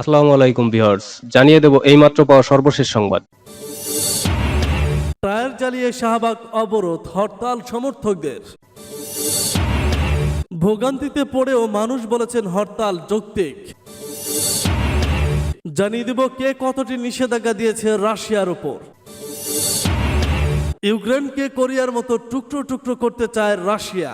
আসসালামু আলাইকুম ভিউয়ার্স, জানিয়ে দেব এইমাত্র পাওয়া সর্বশেষ সংবাদ। জ্বালিয়ে শাহবাগ অবরোধ, হরতাল সমর্থকদের। ভোগান্তিতে পড়েও মানুষ বলেছেন হরতাল যৌক্তিক। জানিয়ে দেব কে কতটি নিষেধাজ্ঞা দিয়েছে রাশিয়ার উপর। ইউক্রেনকে কোরিয়ার মতো টুকরো টুকরো করতে চায় রাশিয়া।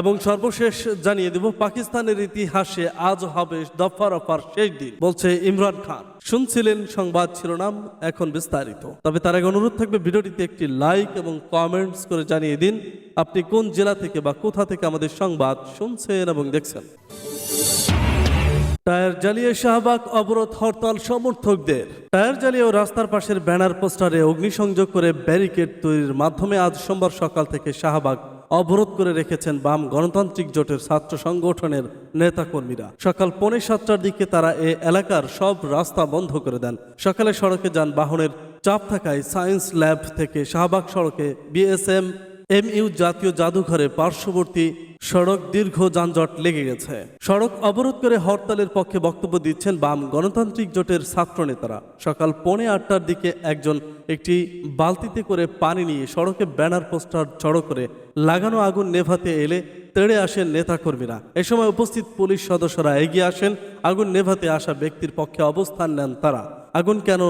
এবং সর্বশেষ জানিয়ে দেব, পাকিস্তানের ইতিহাসে আজ হবে দফা রফার শেষ দিন, বলছে ইমরান খান। শুনছিলেন সংবাদ শিরোনাম, এখন বিস্তারিত। তবে তার আগে অনুরোধ থাকবে, ভিডিওটিতে একটি লাইক এবং কমেন্টস করে জানিয়ে দিন, আপনি কোন জেলা থেকে বা কোথা থেকে আমাদের সংবাদ শুনছেন এবং দেখছেন। টায়ার জ্বালিয়ে শাহবাগ অবরোধ হরতাল সমর্থকদের। টায়ার জ্বালিয়ে রাস্তার পাশের ব্যানার পোস্টারে অগ্নিসংযোগ করে ব্যারিকেড তৈরির মাধ্যমে আজ সোমবার সকাল থেকে শাহবাগ অবরোধ করে রেখেছেন বাম গণতান্ত্রিক জোটের ছাত্র সংগঠনের নেতাকর্মীরা। সকাল পৌনে সাতটার দিকে তারা এ এলাকার সব রাস্তা বন্ধ করে দেন। সকালে সড়কে যানবাহনের চাপ থাকায় সায়েন্স ল্যাব থেকে শাহবাগ সড়কে বিএসএম, এমইউ জাতীয় জাদুঘরে পার্শ্ববর্তী সড়ক দীর্ঘ যানজট লেগে গেছে। সড়ক অবরোধ করে হরতালের পক্ষে বক্তব্য দিচ্ছেন বাম গণতান্ত্রিক জোটের ছাত্র নেতারা। সকাল পৌনে আটটার দিকে একজন একটি বালতিতে করে পানি নিয়ে সড়কে ব্যানার পোস্টার জড়ো করে লাগানো আগুন নেভাতে এলে তেড়ে আসেন নেতাকর্মীরা। এ সময় উপস্থিত পুলিশ সদস্যরা এগিয়ে আসেন। আগুন নেভাতে আসা ব্যক্তির পক্ষে অবস্থান নেন তারা। আগুন কেন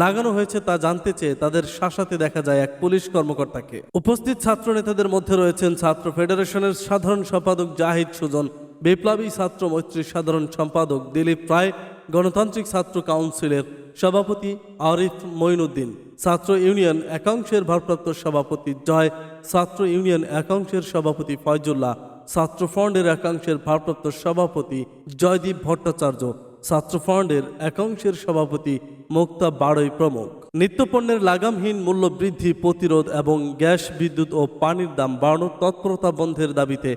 লাগানো হয়েছে তা জানতে চেয়ে তাদের শাসাতে দেখা যায় এক পুলিশ কর্মকর্তাকে। উপস্থিত ছাত্র নেতাদের মধ্যে রয়েছেন ছাত্র ফেডারেশনের সাধারণ সম্পাদক জাহিদ সুজন, বিপ্লবী ছাত্র মৈত্রীর সাধারণ সম্পাদক দিলীপ রায়, গণতান্ত্রিক ছাত্র কাউন্সিলের সভাপতি আরিফ মঈনুদ্দিন, ছাত্র ইউনিয়ন একাংশের ভারপ্রাপ্ত সভাপতি জয়, ছাত্র ইউনিয়ন একাংশের সভাপতি ফয়জুল্লাহ, ছাত্র ফ্রন্টের একাংশের ভারপ্রাপ্ত সভাপতি জয়দীপ ভট্টাচার্য ছাত্র ফ্রন্টের একাংশের সভাপতি মুক্তা বাড়ই প্রমুখ। নিত্যপণ্যের লাগামহীন মূল্য বৃদ্ধি প্রতিরোধ এবং গ্যাস, বিদ্যুৎ ও পানির দাম বাড়ানোর তৎপরতা বন্ধের দাবিতে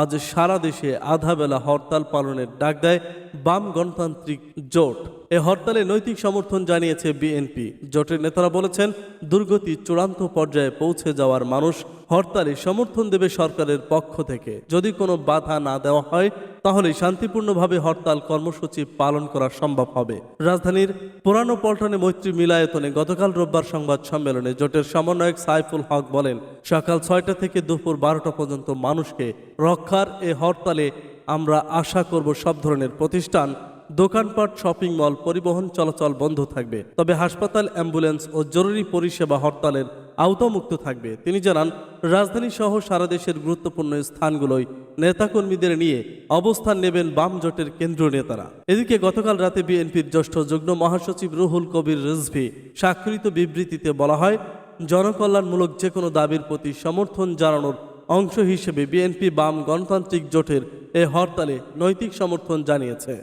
আজ সারা দেশে আধাবেলা হরতাল পালনের ডাক দেয় বাম গণতান্ত্রিক জোট। এ হরতালে নৈতিক সমর্থন জানিয়েছে বিএনপি। জোটের নেতারা বলেছেন, দুর্গতি চূড়ান্ত পর্যায়ে পৌঁছে যাওয়ার মানুষ হরতালে সমর্থন দেবে সরকারের পক্ষ থেকে। যদি কোনো বাধা না দেওয়া হয়, তাহলে শান্তিপূর্ণভাবে হরতাল কর্মসূচি পালন করা সম্ভব হবে। রাজধানীর পুরানো পল্টনে মৈত্রী মিলায়তনে গতকাল রোববার সংবাদ সম্মেলনে জোটের সমন্বয়ক সাইফুল হক বলেন, সকাল ছয়টা থেকে দুপুর বারোটা পর্যন্ত মানুষকে রক্ষার এ হরতালে আমরা আশা করব সব ধরনের প্রতিষ্ঠান দোকানপাট শপিং মল পরিবহন চলাচল বন্ধ থাকবে। তবে হাসপাতাল, অ্যাম্বুলেন্স ও জরুরি পরিষেবা হরতালের আওতামুক্ত থাকবে। তিনি জানান, রাজধানী সহ সারা দেশের গুরুত্বপূর্ণ স্থানগুলোয় নেতাকর্মীদের নিয়ে অবস্থান নেবেন বাম জোটের কেন্দ্রীয় নেতারা। এদিকে গতকাল রাতে বিএনপির জ্যেষ্ঠ যুগ্ম মহাসচিব রুহুল কবির রিজভি স্বাক্ষরিত বিবৃতিতে বলা হয়, জনকল্যাণমূলক যে কোনো দাবির প্রতি সমর্থন জানানোর অংশ হিসেবে বিএনপি বাম গণতান্ত্রিক জোটের এ হরতালে নৈতিক সমর্থন জানিয়েছে।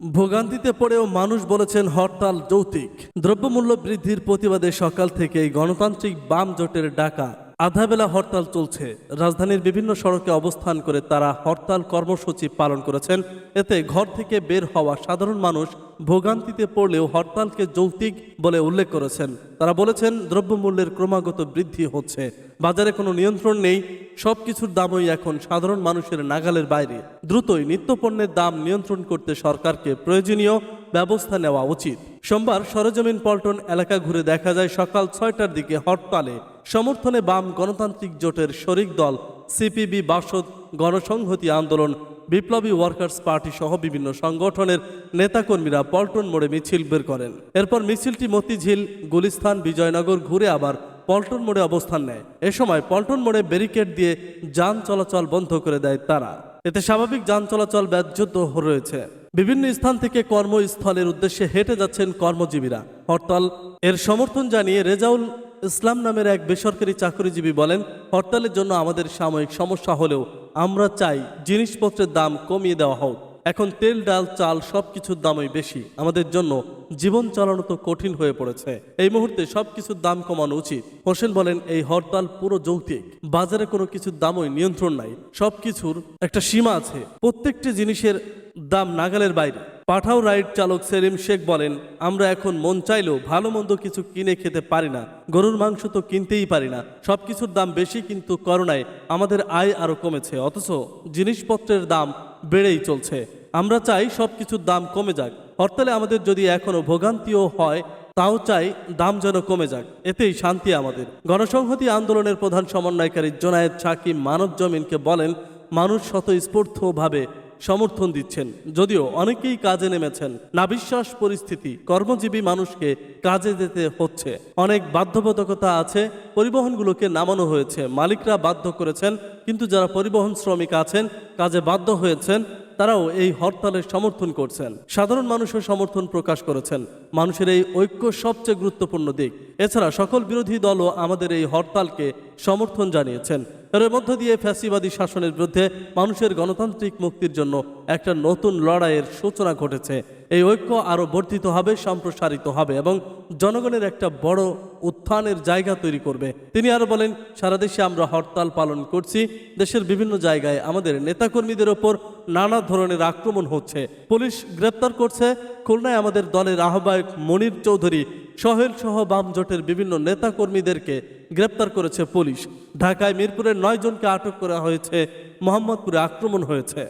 ভোগান্তিতে পড়েও মানুষ বলেছেন হরতাল যৌতিক। দ্রব্যমূল্য বৃদ্ধির প্রতিবাদে সকাল থেকেই গণতান্ত্রিক বাম জোটের ডাকা। আধাবেলা হরতাল চলছে। রাজধানীর বিভিন্ন সড়কে অবস্থান করে তারা হরতাল কর্মসূচি পালন করেছেন। এতে ঘর থেকে বের হওয়া সাধারণ মানুষ ভোগান্তিতে পড়লেও হরতালকে যৌক্তিক বলে উল্লেখ করেছেন। তারা বলেছেন, দ্রব্যমূল্যের ক্রমাগত বৃদ্ধি হচ্ছে। বাজারে কোনো নিয়ন্ত্রণ নেই। সব কিছুর দামই এখন সাধারণ মানুষের নাগালের বাইরে। দ্রুতই নিত্যপণ্যের দাম নিয়ন্ত্রণ করতে সরকারকে প্রয়োজনীয় ব্যবস্থা নেওয়া উচিত। সোমবার সরজমিন পল্টন এলাকা ঘুরে দেখা যায়, সকাল ছয়টার দিকে হরতালে সমর্থনে বাম গণতান্ত্রিক জোটের শরিক দল সিপিবি, বাসদ, গণসংহতি আন্দোলন, বিপ্লবী ওয়ার্কার্স পার্টি সহ বিভিন্ন সংগঠনের নেতাকর্মীরা পল্টন মোড়ে মিছিল বের করেন। এরপর মিছিলটি মতিঝিল, গুলিস্তান, বিজয়নগর ঘুরে আবার পল্টন মোড়ে অবস্থান নেয়। এ সময় পল্টন মোড়ে ব্যারিকেড দিয়ে যান চলাচল বন্ধ করে দেয় তারা। এতে স্বাভাবিক যান চলাচল ব্যাহত রয়েছে। বিভিন্ন স্থান থেকে কর্মস্থলের উদ্দেশ্যে হেঁটে যাচ্ছেন কর্মজীবীরা। হরতাল, এর সমর্থন জানিয়ে রেজাউল ইসলাম নামের এক বেসরকারি চাকরিজীবী বলেন, হরতালের জন্য আমাদের সাময়িক সমস্যা হলেও আমরা চাই জিনিসপত্রের দাম কমিয়ে দেওয়া হোক। এখন তেল, ডাল, চাল সব কিছুর দামই বেশি। আমাদের জন্য জীবন চালানো তো কঠিন হয়ে পড়েছে। এই মুহূর্তে সব কিছুর দাম কমানো উচিত। হোসেন বলেন, এই হরতাল পুরো যৌক্তিক। বাজারে কোনো কিছুর দামই নিয়ন্ত্রণ নাই। সব কিছুর একটা সীমা আছে। প্রত্যেকটি জিনিসের দাম নাগালের বাইরে। পাঠাও রাইড চালক সেলিম শেখ বলেন, আমরা এখন মন চাইলেও ভালো মন্দ কিছু কিনে খেতে পারি না। গরুর মাংস তো কিনতেই পারি না। সব কিছুর দাম বেশি কিন্তু করোনায় আমাদের আয় আরও কমেছে। অথচ জিনিসপত্রের দাম বেড়েই চলছে। আমরা চাই সবকিছুর দাম কমে যাক। হরতালে আমাদের যদি এখনও ভোগান্তিও হয়, তাও চাই দাম যেন কমে যাক। এতেই শান্তি আমাদের। গণসংহতি আন্দোলনের প্রধান সমন্বয়কারী জোনায়েদ সাকিব মানব জমিনকে বলেন, মানুষ স্বতঃস্ফূর্তভাবে সমর্থন দিচ্ছেন। যদিও অনেকেই কাজে নেমেছেন। নাবিশ্বাস পরিস্থিতি কর্মজীবী মানুষকে কাজে যেতে হচ্ছে। অনেক বাধ্যবাধকতা আছে, পরিবহনগুলোকে নামানো হয়েছে। মালিকরা বাধ্য করেছেন, কিন্তু যারা পরিবহন শ্রমিক আছেন, কাজে বাধ্য হয়েছেন, তারাও এই হরতালের সমর্থন করছেন। সাধারণ মানুষও সমর্থন প্রকাশ করেছেন। মানুষের এই ঐক্য সবচেয়ে গুরুত্বপূর্ণ দিক। এছাড়া সকল বিরোধী দলও আমাদের এই হরতালকে সমর্থন জানিয়েছেন। এর মধ্য দিয়ে ফ্যাসিবাদী শাসনের বিরুদ্ধে মানুষের গণতান্ত্রিক মুক্তির জন্য একটা নতুন লড়াইয়ের সূচনা ঘটেছে। এই ঐক্য আরও বর্ধিত হবে, সম্প্রসারিত হবে এবং জনগণের একটা বড় উত্থানের জায়গা তৈরি করবে। তিনি আরও বলেন, সারা দেশে আমরা হরতাল পালন করছি, দেশের বিভিন্ন জায়গায় আমাদের নেতাকর্মীদের ওপর নানা ধরনের আক্রমণ হচ্ছে। পুলিশ গ্রেপ্তার করছে, খুলনায় আমাদের দলের আহ্বায়ক মনির চৌধুরী সহেল সহ বাম জোটের বিভিন্ন নেতাকর্মীদেরকে গ্রেপ্তার করেছে পুলিশ। ঢাকায় মিরপুরের নয় জনকে আটক করা হয়েছে। মোহাম্মদপুরে আক্রমণ হয়েছে।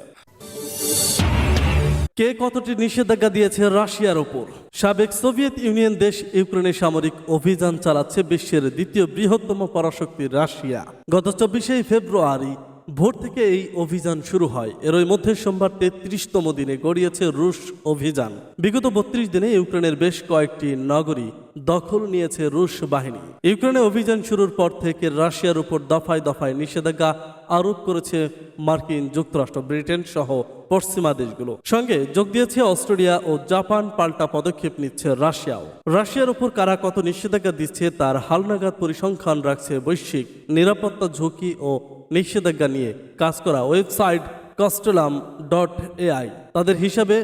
কে কতটি নিষেধাজ্ঞা দিয়েছে রাশিয়ার ওপর? সাবেক সোভিয়েত ইউনিয়ন দেশ ইউক্রেনে সামরিক অভিযান চালাচ্ছে বিশ্বের দ্বিতীয় বৃহত্তম পরাশক্তি রাশিয়া। গত চব্বিশে ফেব্রুয়ারি ভোর থেকে এই অভিযান শুরু হয়। এরই মধ্যে সোমবার তেত্রিশতম দিনে গড়িয়েছে রুশ অভিযান। বিগত বত্রিশ দিনে ইউক্রেনের বেশ কয়েকটি নগরী দখল নিয়েছে রুশ বাহিনী। ইউক্রেনে অভিযান শুরুর পর থেকে রাশিয়ার উপর দফায় দফায় নিষেধাজ্ঞা আরোপ করেছে মার্কিন যুক্তরাষ্ট্র, ব্রিটেন সহ পশ্চিমা দেশগুলো। সঙ্গে যোগ দিয়েছে অস্ট্রেলিয়া ও জাপান পাল্টা পদক্ষেপ নিচ্ছে রাশিয়াও। রাশিয়ার উপর কারা কত নিষেধাজ্ঞা দিচ্ছে তার হালনাগাদ পরিসংখ্যান রাখছে বৈশ্বিক নিরাপত্তা ঝুঁকি ও নিষেধাজ্ঞা নিয়ে কাজ করা ওয়েবসাইট কস্টলাম ডট এআই তাদের হিসাবে,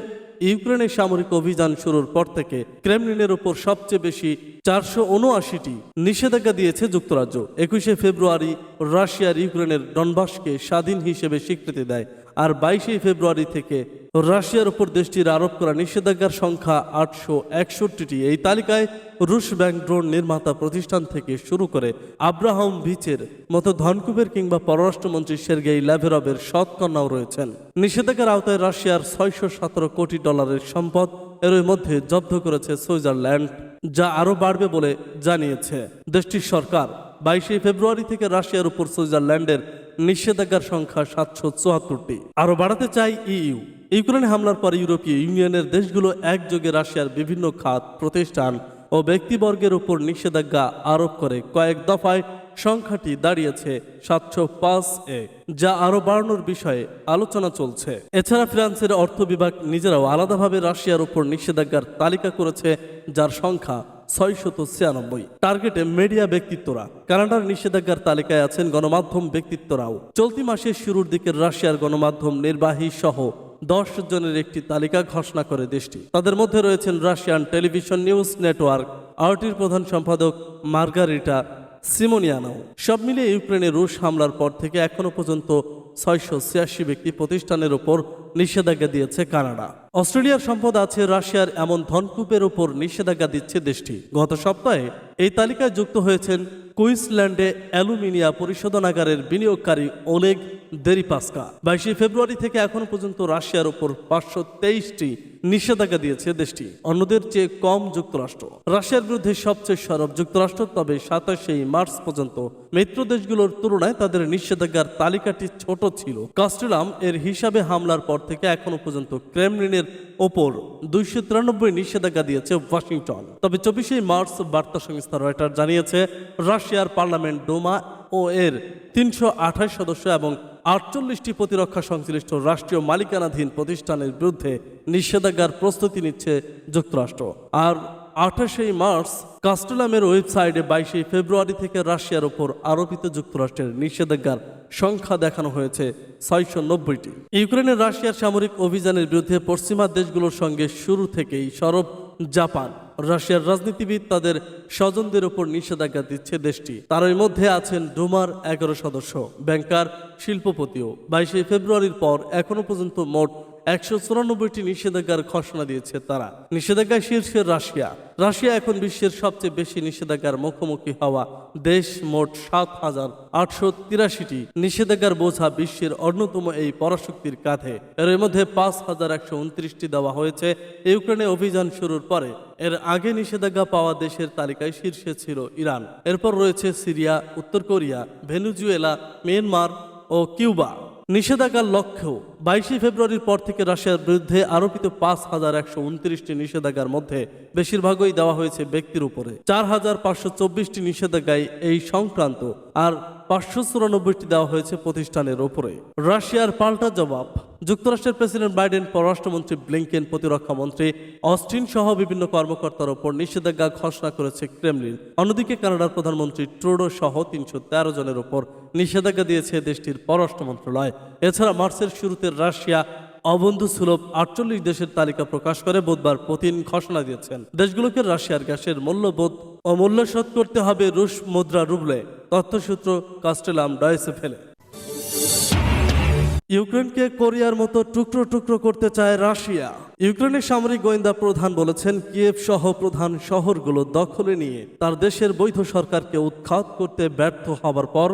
ইউক্রেনের সামরিক অভিযান শুরুর পর থেকে ক্রেমলিনের ওপর সবচেয়ে বেশি চারশো উনআশিটি নিষেধাজ্ঞা দিয়েছে যুক্তরাজ্য। একুশে ফেব্রুয়ারি রাশিয়ার ইউক্রেনের ডনবাসকে স্বাধীন হিসেবে স্বীকৃতি দেয় আর বাইশে ফেব্রুয়ারি থেকে রাশিয়ার উপর দেশটির আরোপ করা নিষেধাজ্ঞার সংখ্যা আটশো একষট্টিটি। এই তালিকায় রুশ ব্যাংক ড্রোন নির্মাতা প্রতিষ্ঠান থেকে শুরু করে আব্রাহাম ভিচের মতো ধনকুবের কিংবা পররাষ্ট্রমন্ত্রী সের্গেই ল্যাভেরবের সৎকন্যাও রয়েছেন। নিষেধাজ্ঞার আওতায় রাশিয়ার ছয়শো সতেরো কোটি ডলারের সম্পদ এর মধ্যে জব্দ করেছে সুইজারল্যান্ড, যা আরও বাড়বে বলে জানিয়েছে দেশটির সরকার। বাইশে ফেব্রুয়ারি থেকে রাশিয়ার উপর সুইজারল্যান্ডের নিষেধাজ্ঞার সংখ্যা সাতশো চুয়াত্তরটি। আরও বাড়াতে চাই ইইউ। ইউক্রেন হামলার পর ইউরোপীয় ইউনিয়নের দেশগুলো একযোগে রাশিয়ার বিভিন্ন খাত, প্রতিষ্ঠান ও ব্যক্তিবর্গের উপর নিষেধাজ্ঞা আরোপ করে। কয়েক দফায় সংখ্যাটি দাঁড়িয়েছে সাতশো পাঁচ এ, যা আরও বাড়ানোর বিষয়ে আলোচনা চলছে। এছাড়া ফ্রান্সের অর্থ বিভাগ নিজেরাও আলাদাভাবে রাশিয়ার উপর নিষেধাজ্ঞার তালিকা করেছে, যার সংখ্যা ছয়শত ছিয়ানব্বই। টার্গেটে মিডিয়া ব্যক্তিত্বরা। কানাডার নিষেধাজ্ঞার তালিকায় আছেন গণমাধ্যম ব্যক্তিত্বরাও। চলতি মাসের শুরুর দিকে রাশিয়ার গণমাধ্যম নির্বাহী সহ দশ জনের একটি তালিকা ঘোষণা করে দেশটি। তাদের মধ্যে রয়েছেন রাশিয়ান টেলিভিশন নিউজ নেটওয়ার্ক, আরটির প্রধান সম্পাদক মার্গারিটা সিমোনিয়ানাও। সব মিলিয়ে ইউক্রেনে রুশ হামলার পর থেকে এখনও পর্যন্ত ছয়শো ছিয়াশি ব্যক্তি প্রতিষ্ঠানের ওপর নিষেধাজ্ঞা দিয়েছে কানাডা। অস্ট্রেলিয়ার সম্পদ আছে রাশিয়ার এমন ধনকূপের ওপর নিষেধাজ্ঞা দিচ্ছে দেশটি। গত সপ্তাহে এই তালিকায় যুক্ত হয়েছেন কুইন্সল্যান্ডে অ্যালুমিনিয়া পরিশোধনাগারের বিনিয়োগকারী ওলেগ দেরিপাস্কা। বাইশে ফেব্রুয়ারি থেকে এখনও পর্যন্ত রাশিয়ার ওপর পাঁচশো তেইশটি নিষেধাজ্ঞা দিয়েছে দেশটি। অন্যদের চেয়ে কম যুক্তরাষ্ট্র। রাশিয়ার বিরুদ্ধে সবচেয়ে সরব যুক্তরাষ্ট্র, তবে সাতাশে মার্চ পর্যন্ত মিত্র দেশগুলোর তুলনায় তাদের নিষেধাজ্ঞার তালিকাটি ছোট ছিল। কাস্টেলাম এর হিসাবে হামলার পর থেকে এখনও পর্যন্ত ক্রেমলিনের ওপর দুইশো তিরানব্বই নিষেধাজ্ঞা দিয়েছে ওয়াশিংটন। তবে চব্বিশে মার্চ বার্তা সংস্থা রয়টার জানিয়েছে, রাশিয়ার পার্লামেন্ট ডোমা ও এর তিনশো আঠাশ সদস্য এবং আটচল্লিশটি প্রতিরক্ষা সংশ্লিষ্ট রাষ্ট্রীয় মালিকানাধীন প্রতিষ্ঠানের বিরুদ্ধে নিষেধাজ্ঞার প্রস্তুতি নিচ্ছে যুক্তরাষ্ট্র। আর আঠাশে মার্চ, কাস্টেলামের ওয়েবসাইটে বাইশে ফেব্রুয়ারি থেকে রাশিয়ার ওপর আরোপিত যুক্তরাষ্ট্রের নিষেধাজ্ঞার সংখ্যা দেখানো হয়েছে ছয়শো নব্বইটি ইউক্রেনের রাশিয়ার সামরিক অভিযানের বিরুদ্ধে পশ্চিমা দেশগুলোর সঙ্গে শুরু থেকেই সরব জাপান। রাশিয়ার রাজনীতিবিদ তাদের স্বজনদের উপর নিষেধাজ্ঞা দিচ্ছে দেশটি। তারই মধ্যে আছেন ডোমার এগারো সদস্য, ব্যাংকার, শিল্পপতিও। বাইশে ফেব্রুয়ারির পর এখনও পর্যন্ত মোট একশো চুরানব্বইটি নিষেধাজ্ঞার ঘোষণা দিয়েছে তারা। নিষেধাজ্ঞায় শীর্ষে রাশিয়া। রাশিয়া এখন বিশ্বের সবচেয়ে বেশি নিষেধাজ্ঞার মুখোমুখি হওয়া দেশ মোট সাত হাজার আটশো তিরাশিটি। নিষেধাজ্ঞার বোঝা বিশ্বের অন্যতম এই পরাশক্তির কাঁধে। এর মধ্যে পাঁচ হাজার একশো উনত্রিশটি দেওয়া হয়েছে। ইউক্রেনে অভিযান শুরুর পরে এর আগে নিষেধাজ্ঞা পাওয়া দেশের তালিকায় শীর্ষে ছিল ইরান। এরপর রয়েছে সিরিয়া, উত্তর কোরিয়া, ভেনুজুয়েলা, মিয়ানমার ও কিউবা। নিষেধাজ্ঞার লক্ষ্য বাইশে ফেব্রুয়ারির পর থেকে রাশিয়ার বিরুদ্ধে আরোপিত পাঁচ হাজার একশো উনত্রিশটি নিষেধাজ্ঞার মধ্যে বেশিরভাগই দেওয়া হয়েছে ব্যক্তির উপরে। চার হাজার পাঁচশো চব্বিশটি নিষেধাজ্ঞায় এই সংক্রান্ত আর পাঁচশো চুরানব্বইটি দেওয়া হয়েছে প্রতিষ্ঠানের ওপরে রাশিয়ার পাল্টা জবাব। যুক্তরাষ্ট্রের প্রেসিডেন্ট বাইডেন, পররাষ্ট্রমন্ত্রী ব্লিংকেন, প্রতিরক্ষা মন্ত্রী অস্টিন সহ বিভিন্ন কর্মকর্তার ওপর নিষেধাজ্ঞা ঘোষণা করেছে ক্রেমলিন। অন্যদিকে কানাডার প্রধানমন্ত্রী ট্রুডো সহ তিনশো তেরো জনের ওপর নিষেধাজ্ঞা দিয়েছে দেশটির পররাষ্ট্র মন্ত্রণালয়। এছাড়া মার্চের শুরুতে রাশিয়া অবন্ধু সুলভ আটচল্লিশ দেশের তালিকা প্রকাশ করে বুধবার পুতিন ঘোষণা দিয়েছেন। দেশগুলোকে রাশিয়ার গ্যাসের মূল্যবোধ ও মূল্য শোধ করতে হবে রুশ মুদ্রা রুবলে, তথ্যসূত্র কাস্টেলাম ডয়েসে ফেলে। ইউক্রেনকে কোরিয়ার মতো টুকরো টুকরো করতে চায় রাশিয়া। ইউক্রেনের সামরিক গোয়েন্দা প্রধান বলেছেন, কিয়েভ সহ প্রধান শহরগুলো দখলে নিয়ে তার দেশের বৈধ সরকারকে উৎখাত করতে ব্যর্থ হবার পর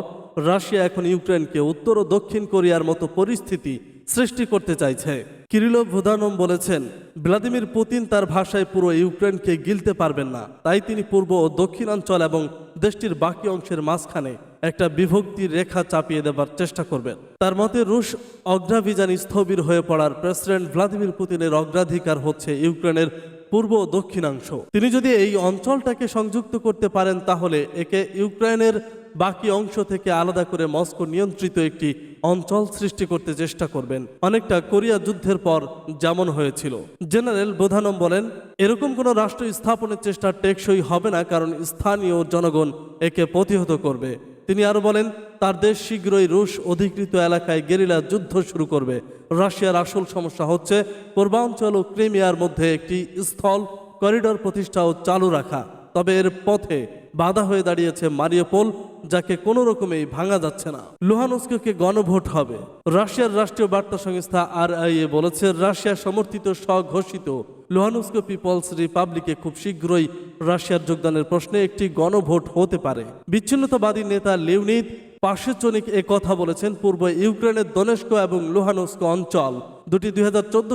রাশিয়া এখন ইউক্রেনকে উত্তর ও দক্ষিণ কোরিয়ার মতো পরিস্থিতি সৃষ্টি করতে চাইছে। কিরিলো ভুদানম বলেছেন, ভ্লাদিমির পুতিন তার ভাষায় পুরো ইউক্রেনকে গিলতে পারবেন না। তাই তিনি পূর্ব ও দক্ষিণাঞ্চল এবং দেশটির বাকি অংশের মাঝখানে একটা বিভক্তির রেখা চাপিয়ে দেবার চেষ্টা করবেন। তার মতে, রুশ অগ্রাভিযান স্থবির হয়ে পড়ার প্রেসিডেন্ট ভ্লাদিমির পুতিনের অগ্রাধিকার হচ্ছে ইউক্রেনের পূর্ব ও দক্ষিণাংশ। তিনি যদি এই অঞ্চলটাকে সংযুক্ত করতে পারেন, তাহলে একে ইউক্রেনের বাকি অংশ থেকে আলাদা করে মস্কো নিয়ন্ত্রিত একটি অঞ্চল সৃষ্টি করতে চেষ্টা করবেন। অনেকটা কোরিয়া যুদ্ধের পর যেমন হয়েছিল। জেনারেল বোধানম বলেন, এরকম কোনো রাষ্ট্র স্থাপনের চেষ্টা টেকসই হবে না কারণ স্থানীয় জনগণ একে প্রতিহত করবে। তিনি আরও বলেন, তার দেশ শীঘ্রই রুশ অধিকৃত এলাকায় গেরিলা যুদ্ধ শুরু করবে। রাশিয়ার আসল সমস্যা হচ্ছে, পূর্বাঞ্চল ও ক্রিমিয়ার মধ্যে একটি স্থল করিডর প্রতিষ্ঠা ও চালু রাখা। তবে এর পথে বাধা হয়ে দাঁড়িয়েছে মারিওপোল যাকে কোনো রকমেই ভাঙা যাচ্ছে না। লুহানস্ককে গণভোট হবে। রাশিয়ার রাষ্ট্রীয় বার্তা সংস্থা আর বলেছে, রাশিয়া সমর্থিত স্বঘোষিত লুহানস্ক পিপলস রিপাবলিকে খুব শীঘ্রই রাশিয়ার যোগদানের প্রশ্নে একটি গণভোট হতে পারে। বিচ্ছিন্নতাবাদী নেতা লিউনিদ পাশেচনিক এ কথা বলেছেন পূর্ব ইউক্রেনের দনেস্ক এবং লুহানস্ক অঞ্চল। দুটি দুই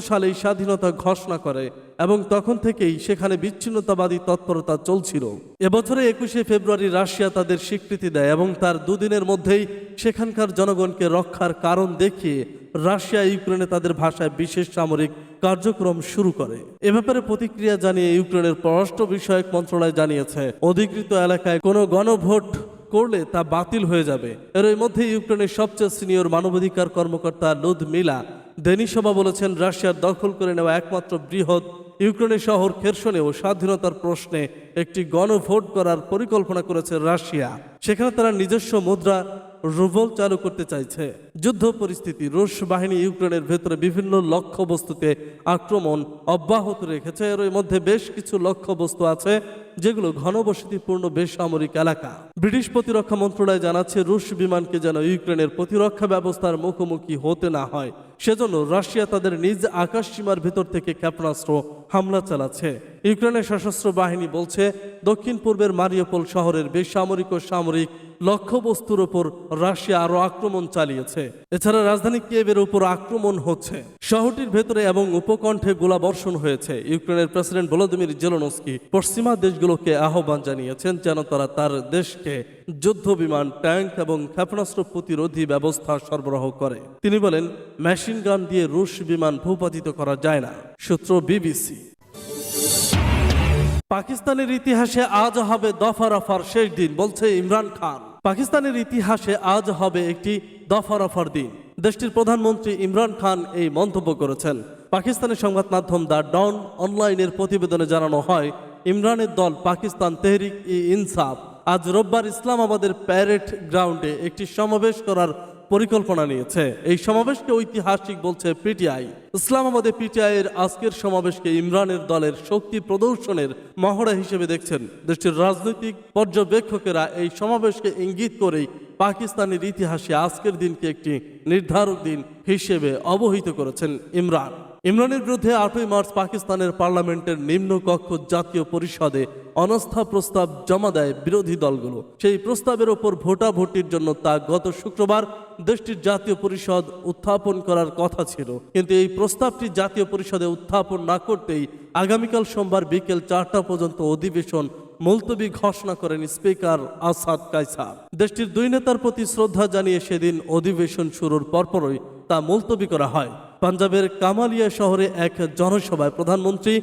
সালেই স্বাধীনতা ঘোষণা করে এবং তখন থেকেই সেখানে বিচ্ছিন্নতাবাদী তৎপরতা চলছিল। এবছরে একুশে ফেব্রুয়ারি রাশিয়া তাদের স্বীকৃতি দেয় এবং তার দুদিনের মধ্যেই সেখানকার জনগণকে রক্ষার কারণ দেখিয়ে রাশিয়া ইউক্রেনে তাদের ভাষায় বিশেষ সামরিক কার্যক্রম শুরু করে। এ ব্যাপারে প্রতিক্রিয়া জানিয়ে ইউক্রেনের পররাষ্ট্র বিষয়ক মন্ত্রণালয় জানিয়েছে, অধিকৃত এলাকায় কোনো গণভোট করলে তা বাতিল হয়ে যাবে। এর মধ্যে ইউক্রেনের সবচেয়ে সিনিয়র মানবাধিকার কর্মকর্তা লুদ মিলা দেনিসভা বলেছেন, রাশিয়ার দখল করে নেওয়া একমাত্র বৃহৎ ইউক্রেনের শহর খেরসনেও স্বাধীনতার প্রশ্নে একটি গণভোট করার পরিকল্পনা করেছে রাশিয়া। সেখানে তারা নিজস্ব মুদ্রা রুবল চালু করতে চাইছে। যুদ্ধ পরিস্থিতি, রুশ বাহিনী ইউক্রেনের ভেতরে বিভিন্ন লক্ষ্যবস্তুতে আক্রমণ অব্যাহত রেখেছে। এর মধ্যে বেশ কিছু লক্ষ্যবস্তু আছে, যেগুলো ঘনবসতিপূর্ণ বেসামরিক এলাকা। ব্রিটিশ প্রতিরক্ষা মন্ত্রণালয় জানাচ্ছে, রুশ বিমানকে যেন ইউক্রেনের প্রতিরক্ষা ব্যবস্থার মুখোমুখি হতে না হয়। সেজন্য রাশিয়া তাদের নিজ আকাশ সীমার ভেতর থেকে ক্ষেপণাস্ত্র হামলা চালাচ্ছে। ইউক্রেনের সশস্ত্র বাহিনী বলছে, দক্ষিণ পূর্বের মারিওপোল শহরের বেসামরিক ও সামরিক লক্ষ্যবস্তুর ওপর রাশিয়া আরও আক্রমণ চালিয়েছে। এছাড়া রাজধানী কিয়েভের উপর আক্রমণ হচ্ছে। শহরটির ভেতরে এবং উপকণ্ঠে গোলাবর্ষণ হয়েছে। ইউক্রেনের প্রেসিডেন্ট ভলোদিমির জেলনস্কি পশ্চিমা দেশগুলোকে আহ্বান জানিয়েছেন যেন তারা তার দেশকে যুদ্ধ বিমান ট্যাঙ্ক এবং ক্ষেপণাস্ত্র প্রতিরোধী ব্যবস্থা সরবরাহ করে। তিনি বলেন, মেশিন গান দিয়ে রুশ বিমান ভূপাতিত করা যায় না। সূত্র বিবিসি। পাকিস্তানের ইতিহাসে আজ হবে দফা রফার শেষ দিন, বলছে ইমরান খান। পাকিস্তানের ইতিহাসে আজ হবে একটি দফা রফার দিন। দেশটির প্রধানমন্ত্রী ইমরান খান এই মন্তব্য করেছেন। পাকিস্তানের সংবাদ মাধ্যম দ্য ডন অনলাইনের প্রতিবেদনে জানানো হয়, ইমরানের দল পাকিস্তান তেহরিক ই ইনসাফ আজ রোববার ইসলামাবাদের প্যারেড গ্রাউন্ডে একটি সমাবেশ করার পরিকল্পনা নিয়েছে। এই সমাবেশকে ঐতিহাসিক বলছে পিটিআই। ইসলামাবাদে পিটিআই এর আজকের সমাবেশকে ইমরানের দলের শক্তি প্রদর্শনের মহড়া হিসেবে দেখছেন। দেশটির রাজনৈতিক পর্যবেক্ষকেরা এই সমাবেশকে ইঙ্গিত করেই পাকিস্তানের ইতিহাসে আজকের দিনকে একটি নির্ধারক দিন হিসেবে অবহিত করেছেন ইমরান। ইমরানের বিরুদ্ধে আটই মার্চ পাকিস্তানের পার্লামেন্টের নিম্নকক্ষ জাতীয় পরিষদে অনাস্থা প্রস্তাব জমা দেয় বিরোধী দলগুলো। সেই প্রস্তাবের ওপর ভোটাভুটির জন্য তা গত শুক্রবার দেশটির জাতীয় পরিষদ উত্থাপন করার কথা ছিল। কিন্তু এই প্রস্তাবটি জাতীয় পরিষদে উত্থাপন না করতেই আগামীকাল সোমবার বিকেল চারটা পর্যন্ত অধিবেশন মুলতবি ঘোষণা করেন স্পিকার আসাদ কাইসার দেশটির দুই নেতার প্রতি শ্রদ্ধা জানিয়ে সেদিন অধিবেশন শুরুর পরপরই তা মুলতবি করা হয়। পাঞ্জাবের কামালিয়া শহরে এক জনসভায় প্রধানমন্ত্রী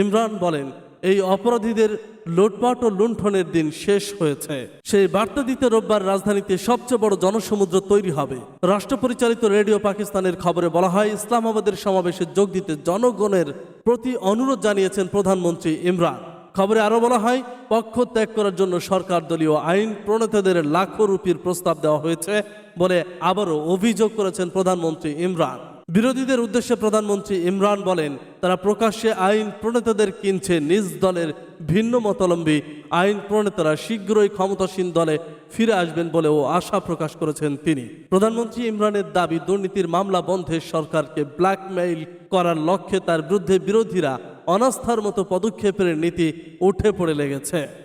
ইমরান বলেন, এই অপরাধীদের লুটপাট ও লুণ্ঠনের দিন শেষ হয়েছে। সেই বার্তা দিতে রোববার রাজধানীতে সবচেয়ে বড় জনসমুদ্র তৈরি হবে। রাষ্ট্র পরিচালিত রেডিও পাকিস্তানের খবরে বলা হয়, ইসলামাবাদের সমাবেশে যোগ দিতে জনগণের প্রতি অনুরোধ জানিয়েছেন প্রধানমন্ত্রী ইমরান। খবরে আরও বলা হয়, পক্ষ ত্যাগ করার জন্য সরকার দলীয় আইন প্রণেতাদের লাখো রুপির প্রস্তাব দেওয়া হয়েছে বলে আবারও অভিযোগ করেছেন প্রধানমন্ত্রী ইমরান। বিরোধীদের উদ্দেশ্যে প্রধানমন্ত্রী ইমরান বলেন, তারা প্রকাশ্যে আইন প্রণেতাদের কিনছে নিজ দলের ভিন্ন মতলম্বী আইন প্রণেতারা শীঘ্রই ক্ষমতাসীন দলে ফিরে আসবেন বলেও আশা প্রকাশ করেছেন তিনি। প্রধানমন্ত্রী ইমরানের দাবি, দুর্নীতির মামলা বন্ধে সরকারকে ব্ল্যাকমেইল করার লক্ষ্যে তার বিরুদ্ধে বিরোধীরা অনাস্থার মতো পদক্ষেপের নীতি উঠে পড়ে লেগেছে।